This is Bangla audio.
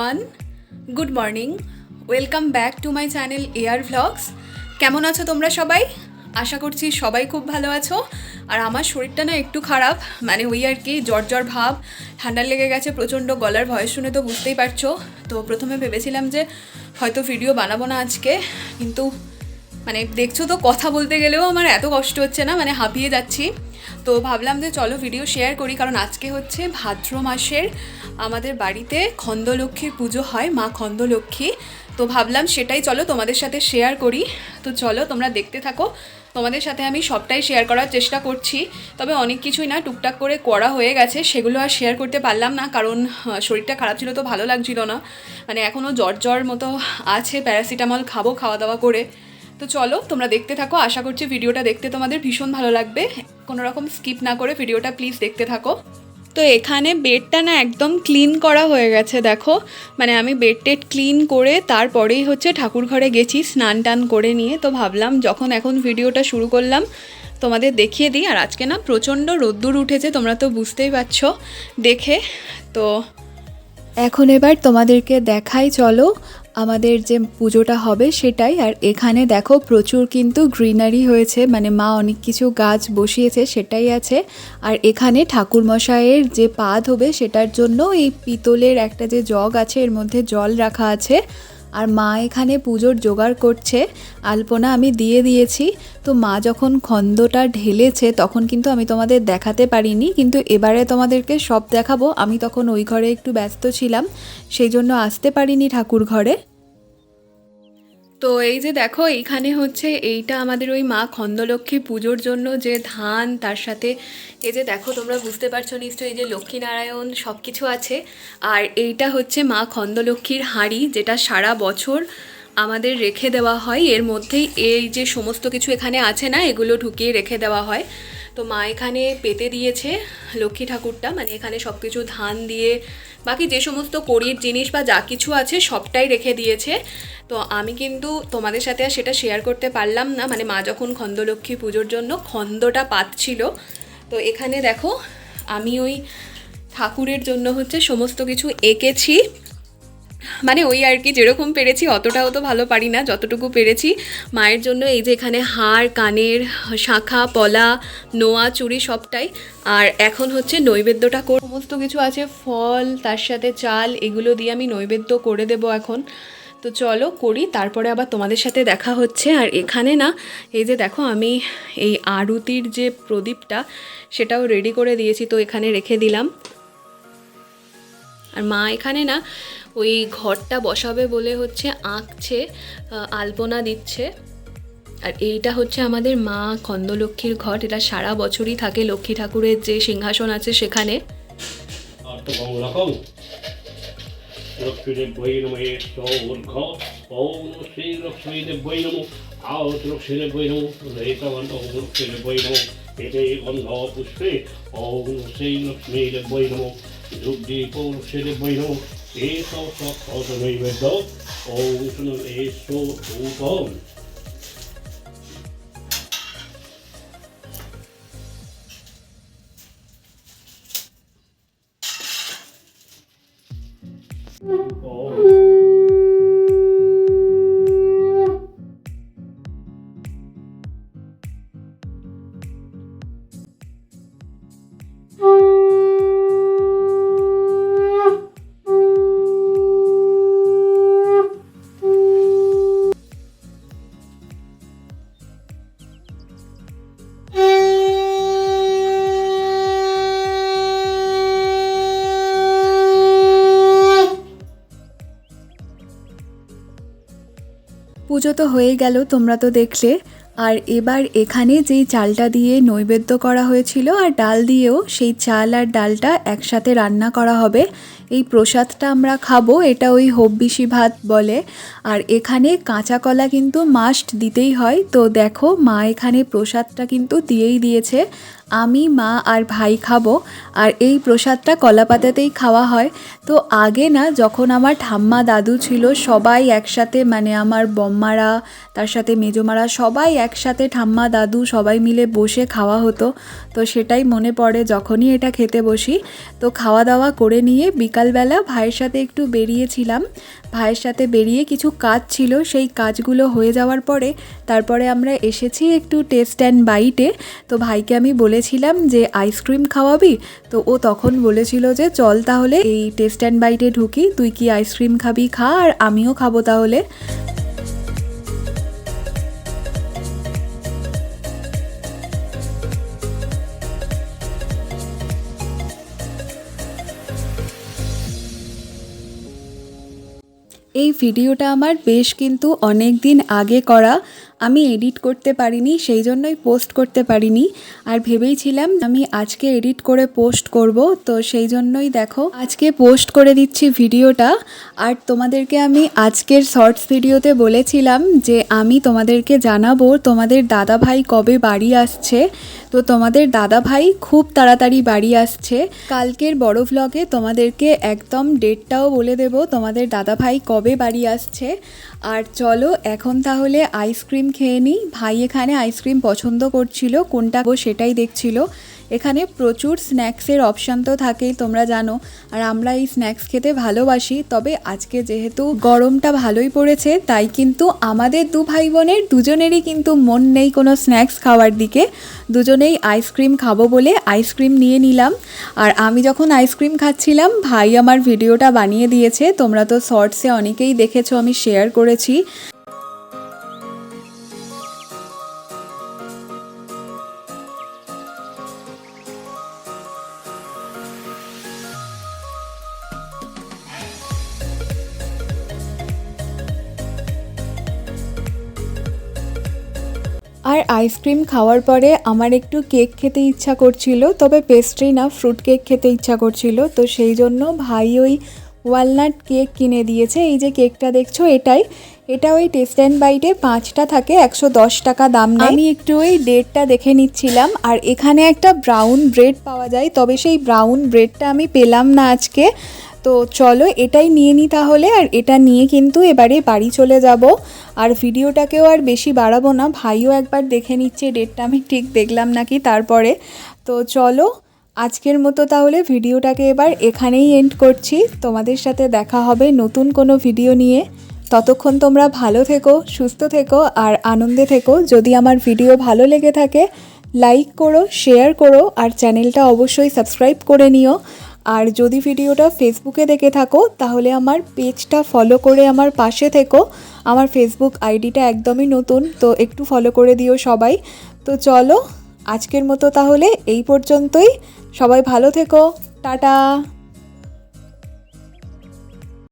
One good morning welcome back to my channel air vlogs কেমন আছো তোমরা সবাই? আশা করছি সবাই খুব ভালো আছো। আর আমার শরীরটা না একটু খারাপ মানে ওই আর কি, জ্বর জ্বর ভাব, ঠান্ডা লেগে গেছে প্রচণ্ড, গলার ভয়েস শুনে তো বুঝতেই পারছ। তো প্রথমে ভেবেছিলাম যে হয়তো ভিডিও বানাবো না আজকে, কিন্তু মানে দেখছ তো, কথা বলতে গেলেও আমার এত কষ্ট হচ্ছে না মানে হাঁপিয়ে যাচ্ছি। তো ভাবলাম যে চলো ভিডিও শেয়ার করি, কারণ আজকে হচ্ছে ভাদ্র মাসের আমাদের বাড়িতে খন্দলক্ষ্মীর পুজো হয়, মা খন্দলক্ষ্মী। তো ভাবলাম সেটাই চলো তোমাদের সাথে শেয়ার করি। তো চলো তোমরা দেখতে থাকো, তোমাদের সাথে আমি সবটাই শেয়ার করার চেষ্টা করছি। তবে অনেক কিছুই না টুকটাক করে করা হয়ে গেছে, সেগুলো আর শেয়ার করতে পারলাম না, কারণ শরীরটা খারাপ ছিল তো ভালো লাগছিল না। মানে এখনও জ্বর জ্বর মতো আছে প্যারাসিটামল খাব খাওয়া দাওয়া করে। তো চলো তোমরা দেখতে থাকো, আশা করছি ভিডিওটা দেখতে তোমাদের ভীষণ ভালো লাগবে। কোনো রকম স্কিপ না করে ভিডিওটা প্লিজ দেখতে থাকো। তো এখানে বেডটা না একদম ক্লিন করা হয়ে গেছে, দেখো। মানে আমি বেড টেড ক্লিন করে তারপরেই হচ্ছে ঠাকুর ঘরে গেছি, স্নান টান করে নিয়ে। তো ভাবলাম যখন এখন ভিডিওটা শুরু করলাম, তোমাদের দেখিয়ে দিই। আর আজকে না প্রচণ্ড রোদ্দুর উঠেছে, তোমরা তো বুঝতেই পারছ। দেখে, তো এখন এবার তোমাদেরকে দেখাই, চলো। আমাদের যে পুজোটা হবে সেটাই। আর এখানে দেখো প্রচুর কিন্তু গ্রিনারি হয়েছে মানে মা অনেক কিছু গাছ বসিয়েছে সেটাই আছে। আর এখানে ঠাকুরমশাইয়ের যে পা ধোবে সেটার জন্য এই পিতলের একটা যে জগ আছে, এর মধ্যে জল রাখা আছে। আর মা এখানে পুজোর জোগাড় করছে। আলপনা আমি দিয়ে দিয়েছি। তো মা যখন খন্দটা ঢেলেছে, তখন কিন্তু আমি তোমাদের দেখাতে পারিনি। কিন্তু এবারে তোমাদেরকে সব দেখাবো। আমি তখন ওই ঘরে একটু ব্যস্ত ছিলাম, সেই জন্য আসতে পারিনি ঠাকুর ঘরে। তো এই যে দেখো, এইখানে হচ্ছে এইটা আমাদের ওই মা খন্দলক্ষ্মী পুজোর জন্য যে ধান, তার সাথে এই যে দেখো, তোমরা বুঝতে পারছ নিশ্চয়ই এই যে লক্ষ্মীনারায়ণ সব কিছু আছে। আর এইটা হচ্ছে মা খন্দলক্ষ্মীর হাঁড়ি, যেটা সারা বছর আমাদের রেখে দেওয়া হয়। এর মধ্যেই এই যে সমস্ত কিছু এখানে আছে না, এগুলো ঢুকিয়ে রেখে দেওয়া হয়। তো মা এখানে পেতে দিয়েছে লক্ষ্মী ঠাকুরটা মানে এখানে সব কিছু ধান দিয়ে বাকি যে সমস্ত কড়ির জিনিস বা যা কিছু আছে সবটাই রেখে দিয়েছে। তো আমি কিন্তু তোমাদের সাথে আর সেটা শেয়ার করতে পারলাম না। মানে মা যখন খন্দলক্ষ্মী পুজোর জন্য খন্দটা পাচ্ছিল তো এখানে দেখো আমি ওই ঠাকুরের জন্য হচ্ছে সমস্ত কিছু এঁকেছি। মানে ওই আর কি, যেরকম পেরেছি অতটাও তো ভালো পারি না, যতটুকু পেরেছি। মায়ের জন্য এই যে এখানে হার কানের, শাখা, পলা, নোয়া, চুড়ি সবটাই। আর এখন হচ্ছে নৈবেদ্যটা কর, সমস্ত কিছু আছে, ফল, তার সাথে চাল, এগুলো দিয়ে আমি নৈবেদ্য করে দেব এখন। তো চলো করি, তারপরে আবার তোমাদের সাথে দেখা হচ্ছে। আর এখানে না, এই যে দেখো আমি এই আরতির যে প্রদীপটা, সেটাও রেডি করে দিয়েছি, তো এখানে রেখে দিলাম। আর মা এখানে না ওই ঘরটা বসাবে বলে হচ্ছে আঁকছে আলপনা দিচ্ছে। আর এইটা হচ্ছে আমাদের মা খন্দলক্ষ্মীর ঘট। এটা সারা বছরই থাকে লক্ষ্মী ঠাকুরের যে সিংহাসন আছে সেখানে। পুষ্পে Een cosa no een dog, o een is eso ubon. Oh. পুজো তো হয়ে গেল, তোমরা তো দেখলে। আর এবার এখানে যেই চালটা দিয়ে নৈবেদ্য করা হয়েছিল আর ডাল দিয়েও, সেই চাল আর ডালটা একসাথে রান্না করা হবে। এই প্রসাদটা আমরা খাব, এটা ওই হব্বিসি ভাত বলে। আর এখানে কাঁচা কলা কিন্তু মাস্ট দিতেই হয়। তো দেখো, মা এখানে প্রসাদটা কিন্তু দিয়েই দিয়েছে। আমি, মা আর ভাই খাব, আর এই প্রসাদটা কলা পাতাতেই খাওয়া হয়। তো আগে না, যখন আমার ঠাম্মা, দাদু ছিল, সবাই একসাথে মানে আমার বম্মারা, তার সাথে মেজোমারা সবাই একসাথে ঠাম্মা, দাদু সবাই মিলে বসে খাওয়া হতো। তো সেটাই মনে পড়ে যখনই এটা খেতে বসি। তো খাওয়া দাওয়া করে নিয়ে বিকালবেলা ভাইয়ের সাথে একটু বেরিয়েছিলাম। ভাইয়ের সাথে বেরিয়ে কিছু কাজ ছিল, সেই কাজগুলো হয়ে যাওয়ার পরে তারপরে আমরা এসেছি একটু টেস্ট অ্যান্ড বাইটে। তো ভাইকে আমি বলেছিলাম যে আইসক্রিম খাওয়াবি? তো ও তখন বলেছিল যে, চল তাহলে এই টেস্ট অ্যান্ড বাইটে ঢুকি, তুই কি আইসক্রিম খাবি খা, আর আমিও খাব তাহলে। এই ভিডিওটা আমার বেশ কিন্তু অনেক দিন আগে করা আমি এডিট করতে পারিনি, সেই জন্যই পোস্ট করতে পারিনি। আর ভেবেইছিলাম আমি আজকে এডিট করে পোস্ট করব, তো সেই জন্যই দেখো, আজকে পোস্ট করে দিচ্ছি ভিডিওটা। আর তোমাদেরকে আমি আজকের শর্টস ভিডিওতে বলেছিলাম যে আমি তোমাদেরকে জানাব তোমাদের দাদা ভাই কবে বাড়ি আসছে। তো তোমাদের দাদা ভাই খুব তাড়াতাড়ি বাড়ি আসছে। কালকের বড় ভ্লগে তোমাদেরকে একদম ডেটটাও বলে দেব তোমাদের দাদা ভাই কবে বাড়ি আসছে। আর চলো, এখন তাহলে আইসক্রিম খেয়ে নিই। ভাই এখানে আইসক্রিম পছন্দ করছিল, কোনটা গো সেটাই দেখছিল। এখানে প্রচুর স্ন্যাক্সের অপশান তো থাকেই, তোমরা জানো। আর আমরা এই স্ন্যাক্স খেতে ভালোবাসি, তবে আজকে যেহেতু গরমটা ভালোই পড়েছে, তাই কিন্তু আমাদের দু ভাই বোনের দুজনেরই কিন্তু মন নেই কোনো স্ন্যাক্স খাওয়ার দিকে। দুজনেই আইসক্রিম খাব বলে আইসক্রিম নিয়ে নিলাম। আর আমি যখন আইসক্রিম খাচ্ছিলাম, ভাই আমার ভিডিওটা বানিয়ে দিয়েছে। তোমরা তো শর্টসে অনেকেই দেখেছ, আমি শেয়ার করেছি। আর আইসক্রিম খাওয়ার পরে আমার একটু কেক খেতে ইচ্ছা করছিল, তবে পেস্ট্রি না ফ্রুট কেক খেতে ইচ্ছা করছিল। তো সেই জন্য ভাই ওই ওয়ালনাট কেক কিনে দিয়েছে। এই যে কেকটা দেখছ এটাই। এটা ওই টেস্ট অ্যান্ড বাইটে পাঁচটা থাকে, একশো দশ টাকা দাম আমি একটু ওই ডেটটা দেখে নিচ্ছিলাম। আর এখানে একটা ব্রাউন ব্রেড পাওয়া যায়, তবে সেই ব্রাউন ব্রেডটা আমি পেলাম না আজকে। তো চলো এটাই নিয়ে নিই তাহলে, আর এটা নিয়ে কিন্তু এবারে বাড়ি চলে যাব। আর ভিডিওটাকেও আর বেশি বাড়াবো না, ভাইও একবার দেখে নিচ্ছে ডেটটা, আমি ঠিক দেখলাম নাকি তারপরে। তো চলো, আজকের মতো তাহলে ভিডিওটাকে এবার এখানেই এন্ড করছি। তোমাদের সাথে দেখা হবে নতুন কোনো ভিডিও নিয়ে। ততক্ষণ তোমরা ভালো থেকো, সুস্থ থেকো, আর আনন্দে থেকো। যদি আমার ভিডিও ভালো লেগে থাকে লাইক করো শেয়ার করো, আর চ্যানেলটা অবশ্যই সাবস্ক্রাইব করে নিও। আর যদি ভিডিওটা ফেসবুকে দেখে থাকো, তাহলে আমার পেজটা ফলো করে আমার পাশে থেকো। আমার ফেসবুক আইডিটা একদমই নতুন, তো একটু ফলো করে দিও সবাই। তো চলো, আজকের মতো তাহলে এই পর্যন্তই। সবাই ভালো থেকো। টাটা!